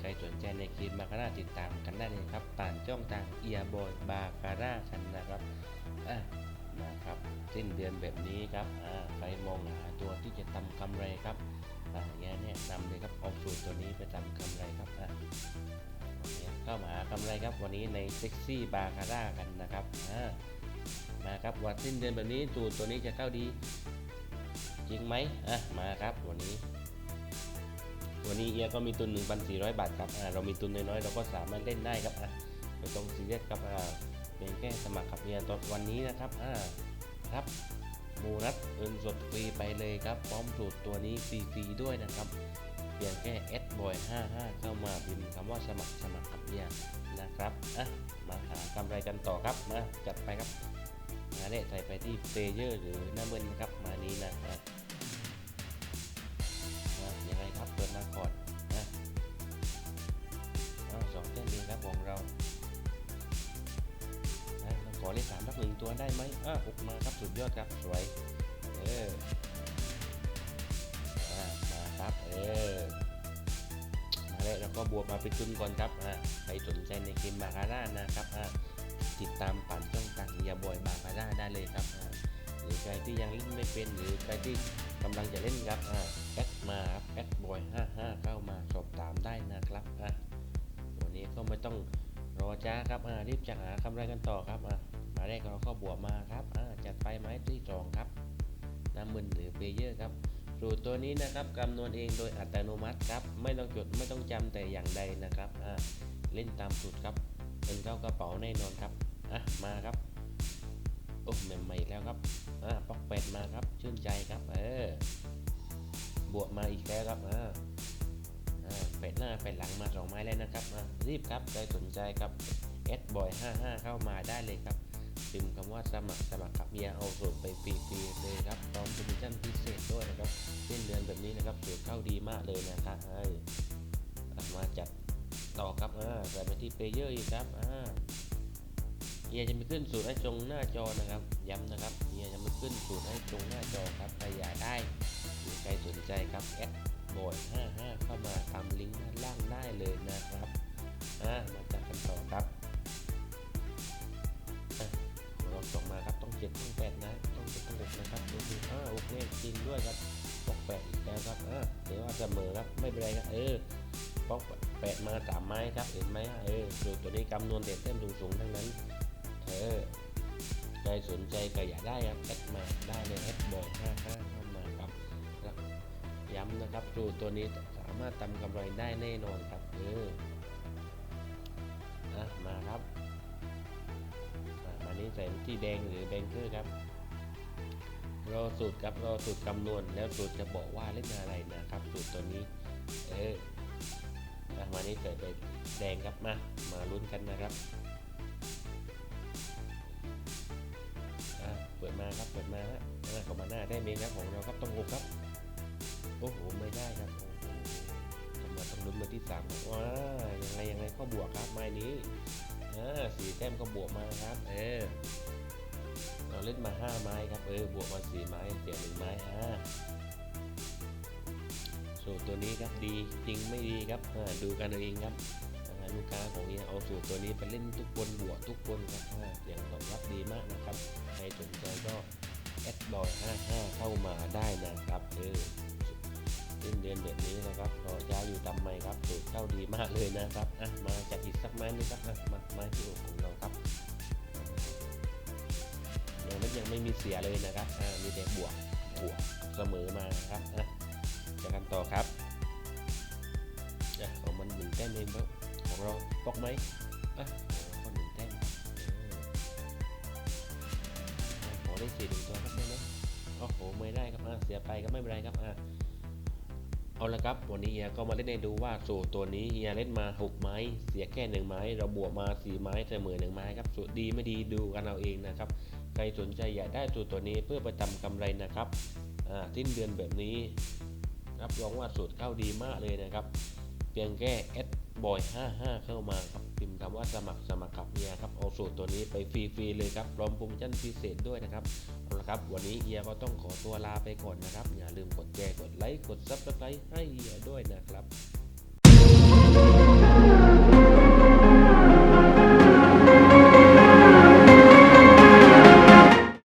ใครสนใจในครีมบาคาร่าติดตามกันได้เลยครับผ่านช่องทางเอียบอยบาคาร่าชันนะครับอะนะครับสิ้นเดือนแบบนี้ครับอ่าใครมองหาตัวที่จะทำกำไรครับอ่าอย่างนี้นำเลยครับเอาสูตรตัวนี้ไปทำกำไรครับอะเข้ามาากำไรครับวันนี้ในเซ็กซี่บาคาร่ากันนะครับอ่ามาครับวันสิ้นเดือนแบบนี้สูตรตัวนี้จะเข้าดี จริงไหมอะมาครับวันนี้ วันนี้เอียก็มีทุน 1,400 บาทครับอ่าเรามีทุนน้อยๆเราก็สามารถเล่นได้ครับอะไม่ต้องซีเรียสครับอ่าเพียงแค่สมัครกับเอียตอนวันนี้นะครับอ่าครับโบนัสเงินสดฟรีไปเลยครับพร้อมสูตรตัวนี้ฟรีๆด้วยนะครับเพียงแค่ s b o y 55เข้ามาพิมพ์คำว่าสมัครสมัครกับเอียนะครับอะมาหากำไรกันต่อครับมาจัดไปครับมาเละใส่ไปที่เพลเยอร์หรือหน้าเบิลนครับมานี้นะครับ ตัวได้ไหมอะออกมาครับสุดยอดครับสวยเออมาครับเออมาเลยเราก็บวกมาเป็นทุนก่อนครับอะใครสนใจในเกมบาคาร่านะครับอะติดตามผ่านช่องทางอย่าบ่อยบาคาร่าได้เลยครับอะหรือใครที่ยังเล่นไม่เป็นหรือใครที่กำลังจะเล่นครับอะแอดมาครับแอดบอย55เข้ามาสอบถามได้นะครับอะวันนี้ก็ไม่ต้องรอจ้าครับอะรีบจะหากำไรกันต่อครับอะมา แรกเราก็บวกมาครับอะจัดไปไม้ที่สองครับน้ำมึนหรือเพเยอร์ครับสูตรตัวนี้นะครับคำนวณเองโดยอัตโนมัติครับ ไม่ต้องจดไม่ต้องจำแต่อย่างใดนะครับอะเล่นตามสูตรครับเงินเข้ากระเป๋าแน่นอนครับอะมาครับโอ้ใหม่ๆแล้วครับอะป๊อกเป็ดมาครับชื่นใจครับเออบวกมาอีกแล้วครับอ่าอ่าเป็ดหน้าเป็ดหลังมาสองไม้แล้วนะครับรีบครับใครสนใจครับเอสบอย55 เข้ามาได้เลยครับ พิมพ์คำว่าสมัครสมัครครับเมียเอาส่วนไปฟรีๆเลยครับพร้อมโปรโมชั่นพิเศษด้วยนะครับสิ้นเดือนแบบนี้นะครับสูตรเข้าดีมากเลยนะครับเอ้ยอะมาจัดต่อครับอ่าใส่ไปที่เพลเยอร์อีกครับอ่าเฮียจะมีขึ้นสูตรให้ตรงหน้าจอนะครับ ย้ำนะครับเฮียจะมีขึ้นสูตรให้ตรงหน้าจอครับใครอยากได้หรือใครสนใจครับแอดบอย55เข้ามาตาม อ่าโอเคจริงด้วยครับบล็อกแปดอีกแล้วครับอ่าเดี๋ยวว่าเสมอครับไม่เป็นไรครับเออบล็อกแปดมาสามไม้ครับเห็นไหมเออสูตรตัวนี้คำนวณเด็ดเต้มสูงๆทั้งนั้นเออใครสนใจก็อยากได้ครับแอดมาได้เลยแอดบอย55เข้ามาครับย้ำนะครับสูตรตัวนี้สามารถทำกำไรได้แน่นอนครับเอออะมาครับมานี้ใส่ที่แดงหรือแบงเกอร์ครับ รอสูตรครับรอสูตรคำนวณแล้วสูตรจะบอกว่าเล่นอะไรนะครับ สูตรตัวนี้เออมานี้ใส่ไปแดงครับมามาลุ้นกันนะครับอะเปิดมาครับเปิดมาฮะอะเข้ามาหน้าได้เมงครับของเราครับต้องหกครับโอ้โหไม่ได้ครับโอ้โหทำมาต้องลุ้นมาที่สามว้ายังไงยังไงก็บวกครับไม้นี้อ่าสี่แต้มก็บวกมาครับ เออ เล่นมาห้าไม้ครับ เออบวกมาสี่ไม้เสียหนึ่งไม้อ่าสูตรตัวนี้ครับดีจริงไม่ดีครับดูกันเองครับลูกค้าของนี้เอาสูตรตัวนี้ไปเล่นทุกคนบวกทุกคนครับอ่าเสียงตอบรับดีมากนะครับใครสนใจก็แอดบอย55 เข้ามาได้นะครับเออสิ้นเดือนแบบนี้นะครับก็ย้าอยู่ตำไมครับสูตรเข้าดีมากเลยนะครับอะมาจัดอีกสักไม้นึงครับอะมาไม้ที่อกของเราครับ ยังไม่ยังไม่มีเสียเลยนะครับมีแต่บวกบวกเสมอมาครับอะจะกันต่อครับอะของมันหนึ่งแต้มเองครับของเราปอกไหมอะก็หนึ่งแต้มขอได้สี่หนึ่งตัวครับได้ไหมโอ้โหไม่ได้ครับอะเสียไปก็ไม่เป็นไรครับอะเอาละครับวันนี้เฮียก็มาเล่นให้ดูว่าสูตรตัวนี้เฮียเล่นมา6ไม้ เสียแค่1ไม้ เราบวกมา4ไม้เสมอ1ไม้ครับสูตรดีไม่ดีดูกันเอาเองนะครับ ใครสนใจอยากได้สูตรตัวนี้เพื่อประจำกำไรนะครับอ่าสิ้นเดือนแบบนี้รับรองว่าสูตรเข้าดีมากเลยนะครับ เพียงแค่แอดบอย55เข้ามาครับพิมพ์คำว่าสมัครสมัครกับเฮียครับเอาสูตรตัวนี้ไปฟรีๆเลยครับพร้อมโปรโมชั่นพิเศษด้วยนะครับเอาละครับ วันนี้เฮียก็ต้องขอตัวลาไปก่อนนะครับ อย่าลืมกดแชร์กดไลค์กดซับสไครต์ให้เฮียด้วยนะครับ